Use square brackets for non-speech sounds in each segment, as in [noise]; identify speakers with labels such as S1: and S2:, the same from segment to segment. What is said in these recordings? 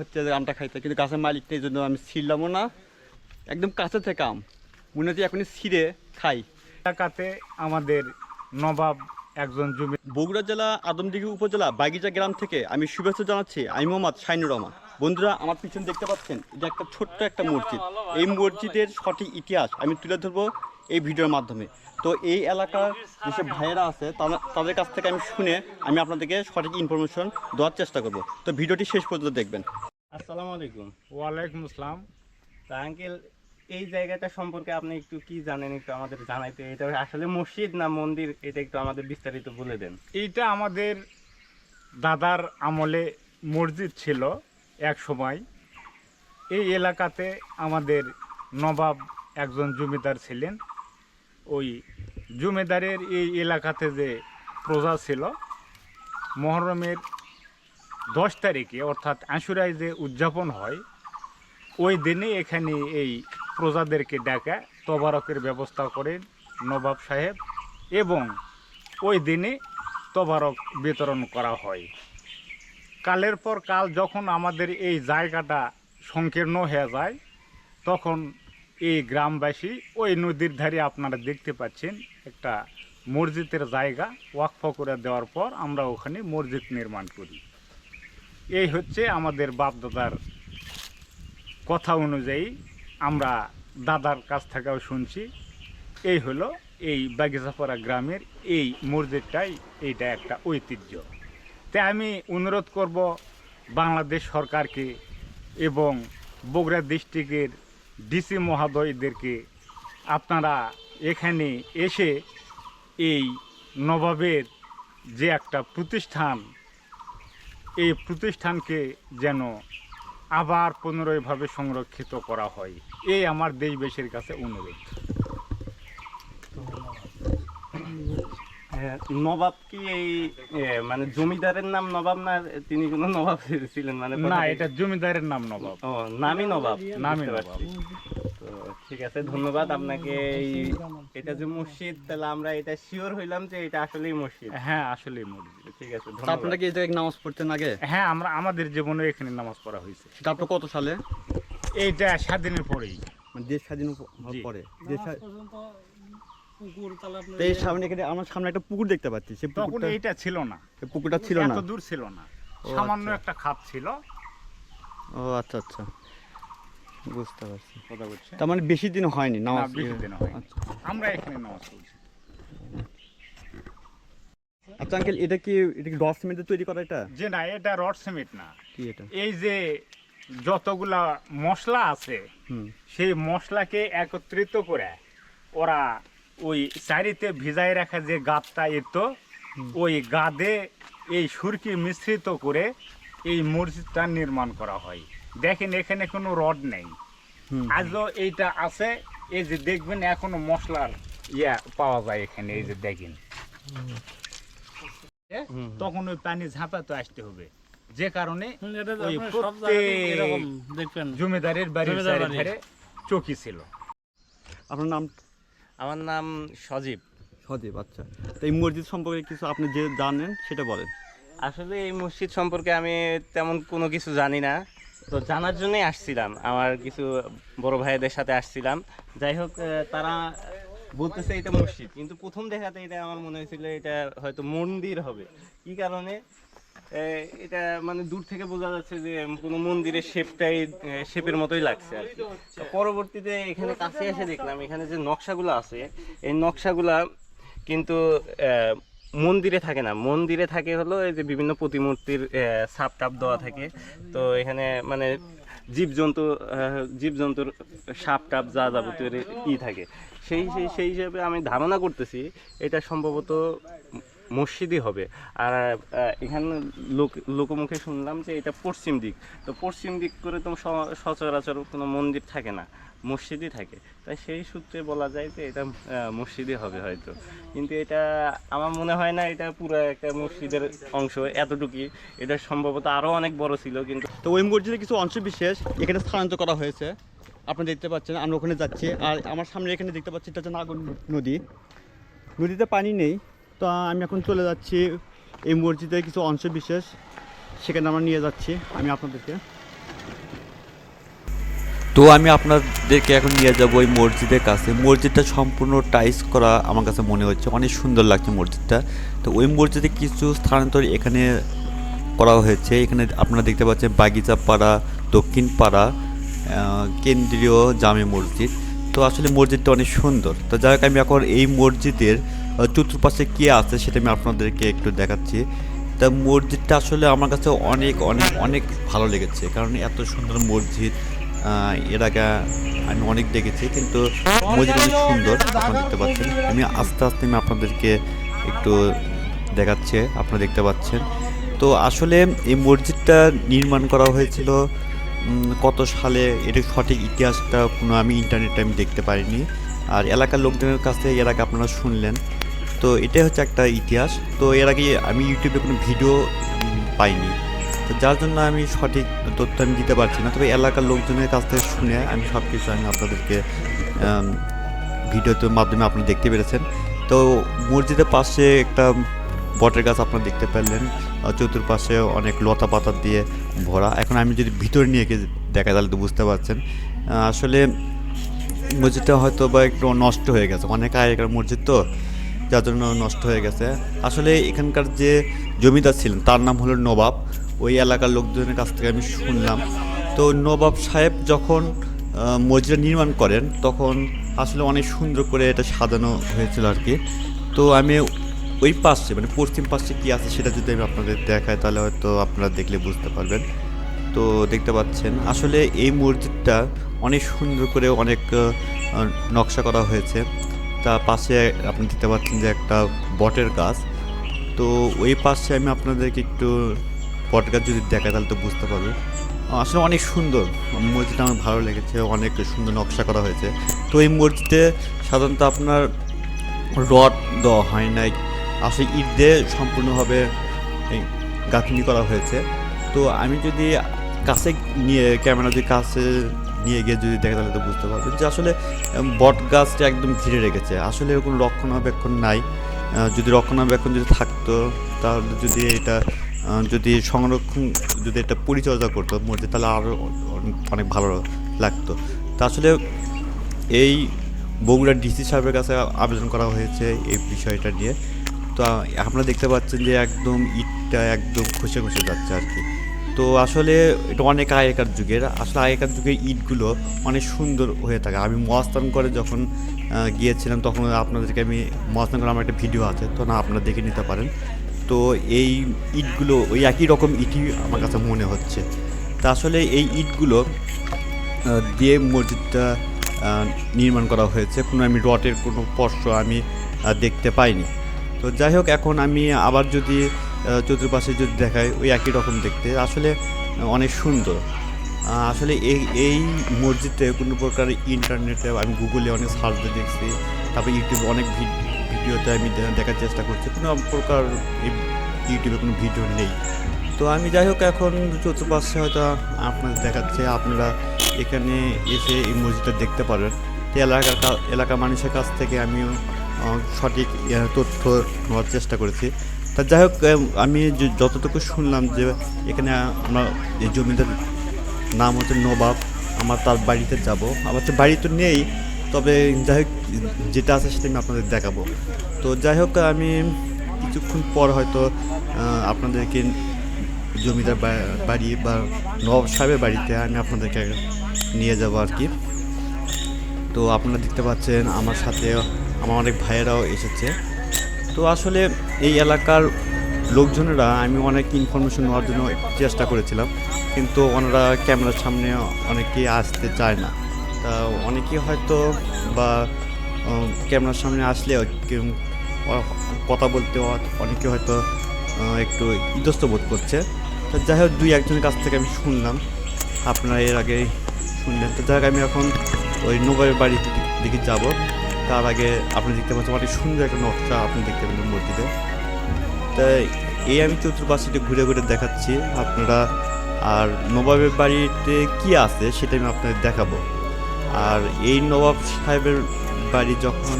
S1: হচ্ছে যে আমটা খাইতে। কিন্তু গাছের মালিক নেই জন্য আমি ছিঁড়লামও না। একদম কাছে থেকে আম। মনে হচ্ছে এখনই ছিঁড়ে খাই।
S2: এলাকাতে আমাদের নবাব একজন জমি
S1: বগুড়া জেলা আদমদিঘি উপজেলা বাগিচা গ্রাম থেকে আমি শুভেচ্ছা জানাচ্ছি আমি মোহাম্মদ শাইনুর রহমান। বন্ধুরা আমার পিছনে দেখতে পাচ্ছেন এটা একটা ছোট্ট একটা মসজিদ। এই মসজিদের সঠিক ইতিহাস আমি তুলে ধরবো এই ভিডিওর মাধ্যমে। তো এই এলাকার যেসব ভাইয়েরা আছে তারা- তাদের কাছ থেকে আমি শুনে আমি আপনাদেরকে সঠিক ইনফরমেশন দেওয়ার চেষ্টা করব। তো ভিডিওটি শেষ পর্যন্ত দেখবেন।
S3: আসসালামু আলাইকুম।
S2: ওয়ালাইকুম আসসালাম।
S3: তা আঙ্কেল এই জায়গাটা সম্পর্কে আপনি একটু কি জানেন একটু আমাদের জানাইতে? এটা আসলে মসজিদ না মন্দির? এটা একটু আমাদের বিস্তারিত বলে দেন।
S2: এইটা আমাদের দাদার আমলে মসজিদ ছিল এক সময়। এই এলাকাতে আমাদের নবাব একজন জমিদার ছিলেন। ওই জমিদারের এই এলাকাতে যে প্রজা ছিল মহরমের দশ তারিখে, অর্থাৎ আশুরায় যে উদযাপন হয়, ওই দিনে এখানে এই প্রজাদেরকে ডাকা, তবারকের ব্যবস্থা করেন নবাব সাহেব এবং ওই দিনে তবারক বিতরণ করা হয়। কালের পর কাল যখন আমাদের এই জায়গাটা সংকীর্ণ হয়ে যায়, তখন এই গ্রামবাসী ওই নদীর ধারে আপনারা দেখতে পাচ্ছেন একটা মসজিদের জায়গা, ওয়াকফ করে দেওয়ার পর আমরা ওখানে মসজিদ নির্মাণ করি। এই হচ্ছে আমাদের বাপদাদার কথা অনুযায়ী আমরা দাদার কাছ থেকেও শুনছি। এই হলো এই বাগিচাপাড়া গ্রামের এই মসজিদটাই, এইটা একটা ঐতিহ্য। তাই আমি অনুরোধ করব বাংলাদেশ সরকারকে এবং বগুড়া ডিস্ট্রিক্টের ডিসি মহোদয়দেরকে, আপনারা এখানে এসে এই নবাবের যে একটা প্রতিষ্ঠান এই প্রতিষ্ঠানকে যেন আবার পুনরায়ভাবে সংরক্ষিত করা হয়। এই আমার দেশবাসীর কাছে অনুরোধ।
S3: নবাব কি এই মানে জমিদারের নাম নবাব না তিনি কোনো নবাব ছিলেন? মানে
S2: না এটা জমিদারের নাম নবাব।
S3: ও নামই নবাব।
S2: নামই নবাব।
S3: তো ঠিক আছে ধন্যবাদ। আপনাকে এই এটা যে মসজিদ তাহলে আমরা এটা শিওর হইলাম যে এটা আসলেই মসজিদ।
S2: হ্যাঁ আসলেই মসজিদ।
S3: ঠিক আছে
S1: আপনারা কি এই জায়গায় নামাজ পড়তেন আগে
S2: হ্যাঁ আমরা আমাদের জীবনে এখানে নামাজ পড়া হয়েছে।
S1: সেটা আপনার কত সালে?
S2: এইটা স্বাধীনের পরেই।
S1: মানে দেশ স্বাধীন পরে। দেশ এই সামনে এখানে আমার সামনে একটা পুকুর দেখতে পাচ্ছি। সেই পুকুরটা
S2: এইটা ছিল না।
S1: পুকুরটা ছিল না।
S2: এত দূর ছিল না। সামান্য
S1: আচ্ছা।
S2: একটা খাত ছিল।
S1: ও আচ্ছা আচ্ছা। বুঝতে পারছি।
S2: কথা বলছে
S1: তার মানে বেশি দিন হয়নি নামাজ
S2: বেশি দিন হয়নি।
S1: আচ্ছা।
S2: আমরা এখানে নামাজ পড়ছি।
S1: আচ্ছা আঙ্কেল এটা কি এটা কি দশ মিনিটে তৈরি করা এটা?
S2: যে না এটা রড সিমেন্ট না।
S1: কি এটা?
S2: এই যে যতগুলা মশলা আছে সেই মশলাকে একত্রিত করে ওরা ওই চারিতে ভিজাই রাখা যে গাদটা এত ওই গাদে এই সুরকি মিশ্রিত করে এই মসজিদটা নির্মাণ করা হয়। দেখেন এখানে কোনো রড নেই। আজও এইটা আছে এই যে দেখবেন এখনও মশলার ইয়া পাওয়া যায় এখানে এই যে দেখেন। তখন ওই পানি ঝাঁপাতে আসতে হবে। যে কারণে জমিদারের বাড়ির
S4: বাড়ি।
S2: চকি ছিল।
S1: আপনার নাম?
S3: আমার নাম সজীব।
S1: সদীপ আচ্ছা। তো এই মসজিদ সম্পর্কে কিছু আপনি যে জানেন সেটা বলেন।
S3: আসলে এই মসজিদ সম্পর্কে আমি তেমন কোনো কিছু জানি না। তো জানার জন্যই আসছিলাম। আমার কিছু বড় ভাইদের সাথে আসছিলাম। যাই হোক তারা বলতেছে এটা মসজিদ, কিন্তু প্রথম দেখাতে এটা আমার মনে হয়েছিল এটা হয়তো মন্দির হবে। কি কারণে? এটা মানে দূর থেকে বোঝা যাচ্ছে যে কোনো মন্দিরের শেপটাই শেপের মতোই লাগছে আর কি। পরবর্তীতে এখানে কাছে এসে দেখলাম, এখানে যে নকশাগুলো আছে, এই নকশাগুলা কিন্তু মন্দিরে থাকে না। মন্দিরে থাকে হলো এই যে বিভিন্ন প্রতিমূর্তির ছাপ টাপ দেওয়া থাকে। তো এখানে মানে জীবজন্তু জীবজন্তুর সাপ টাপ যা যাবতীয় ই থাকে। সেই সেই হিসেবে আমি ধারণা করতেছি এটা সম্ভবত মসজিদই হবে। আর এখানে লোক, লোকমুখে শুনলাম যে এটা পশ্চিম দিক। তো পশ্চিম দিক করে তো সচরাচর কোনো মন্দির থাকে না, মসজিদই থাকে। তাই সেই সূত্রে বলা যায় যে এটা মসজিদই হবে হয়তো। কিন্তু এটা আমার মনে হয় না এটা পুরো একটা মসজিদের অংশ এতটুকুই। এটা সম্ভবত আরও অনেক বড় ছিল, কিন্তু
S1: তো ওই মসজিদের কিছু অংশ বিশেষ এখানে স্থানান্তর করা হয়েছে। আপনি দেখতে পাচ্ছেন, আমরা ওখানে যাচ্ছি। আর আমার সামনে এখানে দেখতে পাচ্ছি, এটা হচ্ছে নাগর নদী। নদীতে পানি নেই, তো আমি এখন চলে যাচ্ছি এই মসজিদের কিছু অংশ বিশেষ, সেখানে আমরা নিয়ে যাচ্ছি আমি আপনাদেরকে। তো আমি আপনাদেরকে এখন নিয়ে যাব ওই মসজিদের কাছে। মসজিদটা সম্পূর্ণ টাইস করা আমার কাছে মনে হচ্ছে, অনেক সুন্দর লাগছে মসজিদটা। তো ওই মসজিদে কিছু স্থানান্তর এখানে করা হয়েছে। এখানে আপনারা দেখতে পাচ্ছেন বাগিচা পাড়া দক্ষিণ পাড়া কেন্দ্রীয় জামে মসজিদ। তো আসলে মসজিদটা অনেক সুন্দর। তো যাই হোক, আমি এখন এই মসজিদের চতুর্পাশে কী আছে সেটা আমি আপনাদেরকে একটু দেখাচ্ছি। তা মসজিদটা আসলে আমার কাছে অনেক অনেক অনেক ভালো লেগেছে। কারণ এত সুন্দর মসজিদ এর আগে আমি অনেক দেখেছি, কিন্তু মসজিদ অনেক সুন্দর আপনারা দেখতে পাচ্ছেন। আমি আস্তে আস্তে আমি আপনাদেরকে একটু দেখাচ্ছে, আপনারা দেখতে পাচ্ছেন। তো আসলে এই মসজিদটা নির্মাণ করা হয়েছিল কত সালে এটার সঠিক ইতিহাসটা কোনো আমি ইন্টারনেটে আমি দেখতে পারিনি। আর এলাকার লোকজনের কাছ থেকে এর আগে আপনারা শুনলেন। তো এটাই হচ্ছে একটা ইতিহাস। তো এর আগে আমি ইউটিউবে কোনো ভিডিও পাইনি। তো যার জন্য আমি সঠিক তথ্য আমি দিতে পারছি না। তবে এলাকার লোকজনের কাছ থেকে শুনে আমি সব কিছু আমি আপনাদেরকে ভিডিওতে মাধ্যমে আপনি দেখতে পেরেছেন। তো মসজিদের পাশে একটা বটের গাছ আপনারা দেখতে আর চতুর্পাশে অনেক লতা পাতা দিয়ে ভরা। এখন আমি যদি ভিতরে নিয়ে গিয়ে দেখা তাহলে তো বুঝতে পারছেন। আসলে মসজিদটা হয়তো বা একটু নষ্ট হয়ে গেছে। অনেক আগেকার মসজিদ তো যার জন্য নষ্ট হয়ে গেছে। আসলে এখানকার যে জমিদার ছিলেন তার নাম হলো নবাব। ওই এলাকার লোকজনের কাছ থেকে আমি শুনলাম। তো নবাব সাহেব যখন আহ, মসজিদটা নির্মাণ করেন তখন আসলে অনেক সুন্দর করে এটা সাজানো হয়েছিল আর কি। তো আমি ওই পাশে মানে পশ্চিম পাশে কী আছে সেটা যদি আমি আপনাদের দেখাই, তাহলে হয়তো আপনারা দেখলে বুঝতে পারবেন। তো দেখতে পাচ্ছেন, আসলে এই মসজিদটা অনেক সুন্দর করে অনেক নকশা করা হয়েছে। তা পাশে আপনি দেখতে পাচ্ছেন যে একটা বটের গাছ। তো ওই পাশে আমি আপনাদেরকে একটু বট গাছ যদি দেখাই, তাহলে তো বুঝতে পারবে আসলে অনেক সুন্দর মসজিদটা আমার ভালো লেগেছে, অনেক সুন্দর নকশা করা হয়েছে। তো এই মসজিদে সাধারণত আপনার রড দেওয়া হয় নাই আসলে ইট দিয়ে সম্পূর্ণভাবে গাঁথনি করা হয়েছে। তো আমি যদি কাছে নিয়ে, ক্যামেরা যদি কাছে নিয়ে গিয়ে যদি দেখা, তাহলে তো বুঝতে পারবেন যে আসলে বট গাছটা একদম ঘিরে রেখেছে। আসলে কোনো রক্ষণাবেক্ষণ নাই। যদি রক্ষণাবেক্ষণ যদি থাকতো, তাহলে যদি এটা যদি সংরক্ষণ, যদি এটা পরিচর্যা করতো মসজিদ, তাহলে আরও অনেক ভালো লাগতো। তা আসলে এই বগুড়ার ডিসি সাহেবের কাছে আবেদন করা হয়েছে এই বিষয়টা নিয়ে। তো আপনারা দেখতে পাচ্ছেন যে একদম ইটটা একদম খসে খসে যাচ্ছে আর কি। তো আসলে এটা অনেক আগেকার যুগের। আসলে আগেকার যুগের ইটগুলো অনেক সুন্দর হয়ে থাকে। আমি মহাস্থান করে যখন গিয়েছিলাম তখন আপনাদেরকে আমি মহাস্থান করে আমার একটা ভিডিও আছে, তো না, আপনারা দেখে নিতে পারেন। তো এই ইটগুলো, ওই একই রকম ইটই আমার কাছে মনে হচ্ছে। তা আসলে এই ইটগুলো দিয়ে মসজিদটা নির্মাণ করা হয়েছে। কোনো আমি রটের কোনো স্পর্শ আমি দেখতে পাইনি। তো যাই হোক, এখন আমি আবার যদি চতুর্পাশে যদি দেখাই, ওই একই রকম দেখতে। আসলে অনেক সুন্দর। আসলে এই এই মসজিদে কোনো প্রকার ইন্টারনেটে আমি গুগলে অনেক সার্চ দেখছি, তারপর ইউটিউবে অনেক ভিড- ভিডিওতে আমি দেখার চেষ্টা করছি, কোনো প্রকার ইউটিউবে কোনো ভিডিও নেই। তো আমি যাই হোক, এখন চতুর্পাশে হয়তো আপনাদের দেখাচ্ছে, আপনারা এখানে এসে এই মসজিদটা দেখতে পারেন এলাকার এলাকার মানুষের কাছ থেকে আমিও সঠিক তথ্য নেওয়ার চেষ্টা করেছি। তা যাই হোক আমি যতটুকু শুনলাম যে এখানে আমরা এই জমিদার, নাম হচ্ছে নবাব, আমার তার বাড়িতে যাব। আমার তো বাড়ি তো নেই, তবে যাই হোক, যেটা আছে সেটা আমি আপনাদের দেখাবো। তো যাই হোক, আমি কিছুক্ষণ পর হয়তো আপনাদেরকে জমিদার বাড়ি বা নবাব সাহেবের বাড়িতে আমি আপনাদেরকে নিয়ে যাব আর কি। তো আপনারা দেখতে পাচ্ছেন, আমার সাথে আমার অনেক ভাইয়েরাও এসেছে। তো আসলে এই এলাকার লোকজনেরা আমি অনেক ইনফরমেশন নেওয়ার জন্য চেষ্টা করেছিলাম, কিন্তু ওনারা ক্যামেরার সামনে অনেকেই আসতে চায় না। তা অনেকেই হয়তো বা ক্যামেরার সামনে আসলে কথা বলতে অনেকে হয়তো একটু ইতস্ত বোধ করছে। তো যাই হোক, দুই একজনের কাছ থেকে আমি শুনলাম। আপনারা এর আগে শুনলেন। তো যাই হোক, আমি এখন ওই নবাবের বাড়ির দিকে যাব। তার আগে আপনি দেখতে পাচ্ছেন অনেক সুন্দর একটা নকশা আপনি দেখতে পেলেন মসজিদে তাই এই আমি চতুর্পাশে ঘুরে ঘুরে দেখাচ্ছি আপনারা। আর নবাবের বাড়িতে কি আছে সেটা আমি আপনাদের দেখাবো। আর এই নবাব সাহেবের বাড়ি যখন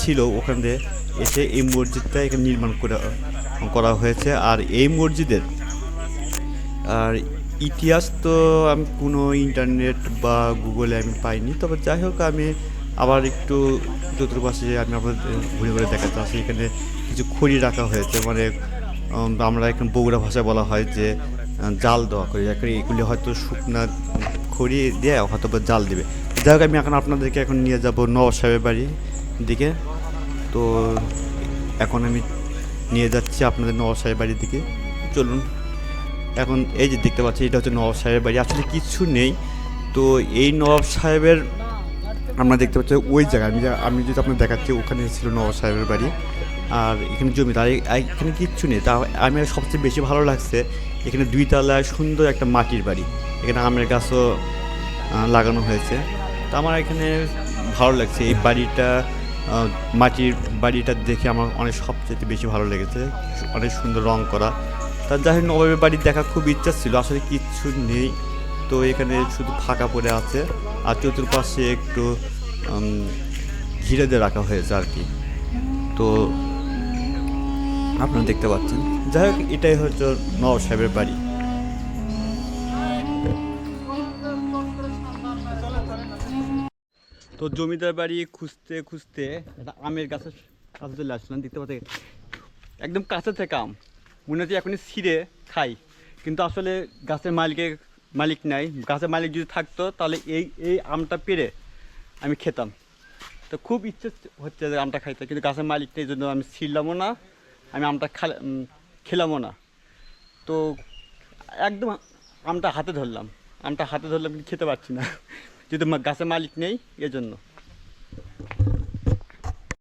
S1: ছিল ওখান দিয়ে এসে এই মসজিদটা এখানে নির্মাণ করে করা হয়েছে। আর এই মসজিদের, আর ইতিহাস তো আমি কোনো ইন্টারনেট বা গুগলে আমি পাইনি। তবে যাই হোক আমি আবার একটু চতুর্পাশে আমি আপনাদের ঘুরে ঘুরে দেখাতে আসি। এখানে কিছু খড়ি রাখা হয়েছে মানে আমরা এখন বগুড়া ভাষায় বলা হয় যে জাল দেওয়া করি এখন এগুলি হয়তো শুকনা খড়ি দিয়ে হয়তো জাল দেবে। যাই হোক, আমি এখন আপনাদেরকে এখন নিয়ে যাব নবাব সাহেবের বাড়ির দিকে। তো এখন আমি নিয়ে যাচ্ছি আপনাদের নবাব সাহেবের বাড়ির দিকে। চলুন। এখন এই যে দেখতে পাচ্ছি এটা হচ্ছে নবাব সাহেবের বাড়ি। আসলে কিছু নেই। তো এই নবাব সাহেবের আমরা দেখতে পাচ্ছি ওই জায়গায়, আমি আমি যদি আপনার দেখাচ্ছি, ওখানে ছিল নবাব সাহেবের বাড়ি। আর এখানে আর এ- এখানে কিচ্ছু নেই। তা আমি সবচেয়ে বেশি ভালো লাগছে, এখানে দুই তলায় সুন্দর একটা মাটির বাড়ি। এখানে আমের গাছও লাগানো হয়েছে। তো আমার এখানে ভালো লাগছে। এই বাড়িটা মাটির বাড়িটা দেখে আমার অনেক সবচেয়ে বেশি ভালো লেগেছে। অনেক সুন্দর রং করা। তার যাই হোক, নবাবের বাড়ি দেখা খুব ইচ্ছা ছিল। আসলে কিচ্ছু নেই। তো এখানে শুধু ফাঁকা পড়ে আছে। আর চতুর্পাশে একটু ঘিরে দিয়ে রাখা হয়েছে আর কি। তো আপনারা দেখতে পাচ্ছেন। যাই হোক, এটাই হচ্ছে নবাব সাহেবের বাড়ি।
S5: তো জমিদার বাড়ি খুঁজতে খুঁজতে একটা আমের গাছের কাছে চলে আসলাম। দেখতে পাচ্ছি একদম কাছে থেকে আম। মনে হচ্ছে এখনই ছিঁড়ে খাই। কিন্তু আসলে গাছের মালিকের মালিক নাই, গাছের মালিক যদি থাকতো, তাহলে এই এই আমটা পেরে আমি খেতাম। তো খুব ইচ্ছে হচ্ছে যে আমটা খাইতে, কিন্তু গাছের মালিক নেই জন্য আমি ছিঁড়লামও না, আমি আমটা খেলামও না। তো একদম আমটা হাতে ধরলাম, আমটা হাতে ধরলাম খেতে পারছি না [laughs] যদি গাছের মালিক নেই, এজন্য।